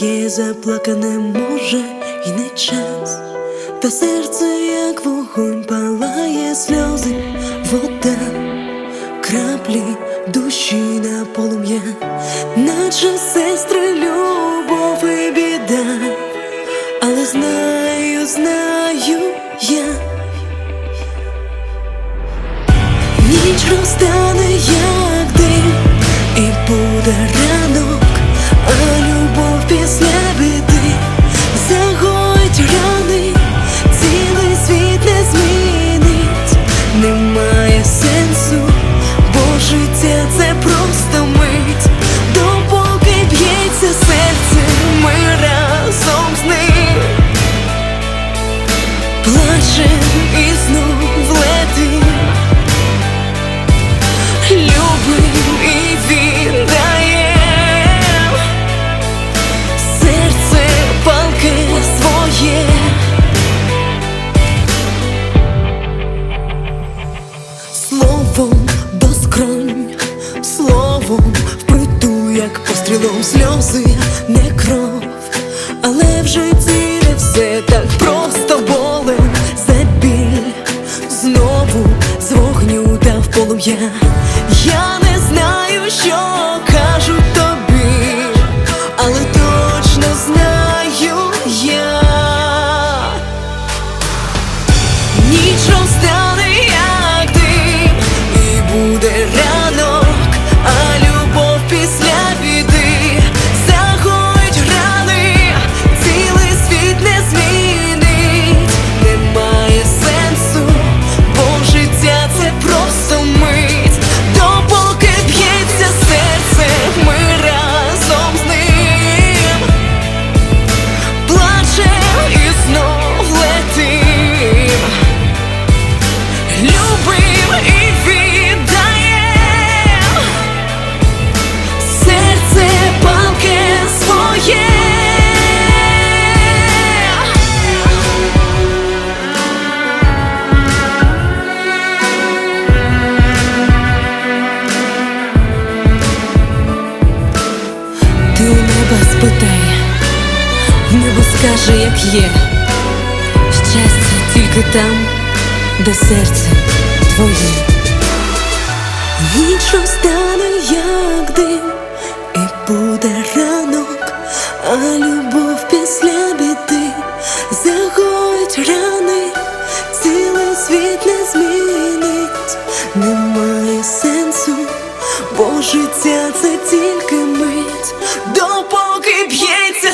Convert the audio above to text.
Є заплакане може і не час, та серце, як вогонь, палає сльози, вода, краплі душі на полум'я, наче сестри люди. плаче і знов летить любим і віддає серце палки своє. Словом до скронь, словом вприту, як пострілом сльози не кров. yeah скажи, як є. Щастя тільки там, де серце твоє. Іншим стане, як дим, і буде ранок, а любов після біди загоїть рани, цілий світ не змінить, немає сенсу, бо життя це тільки мить, допоки б'ється.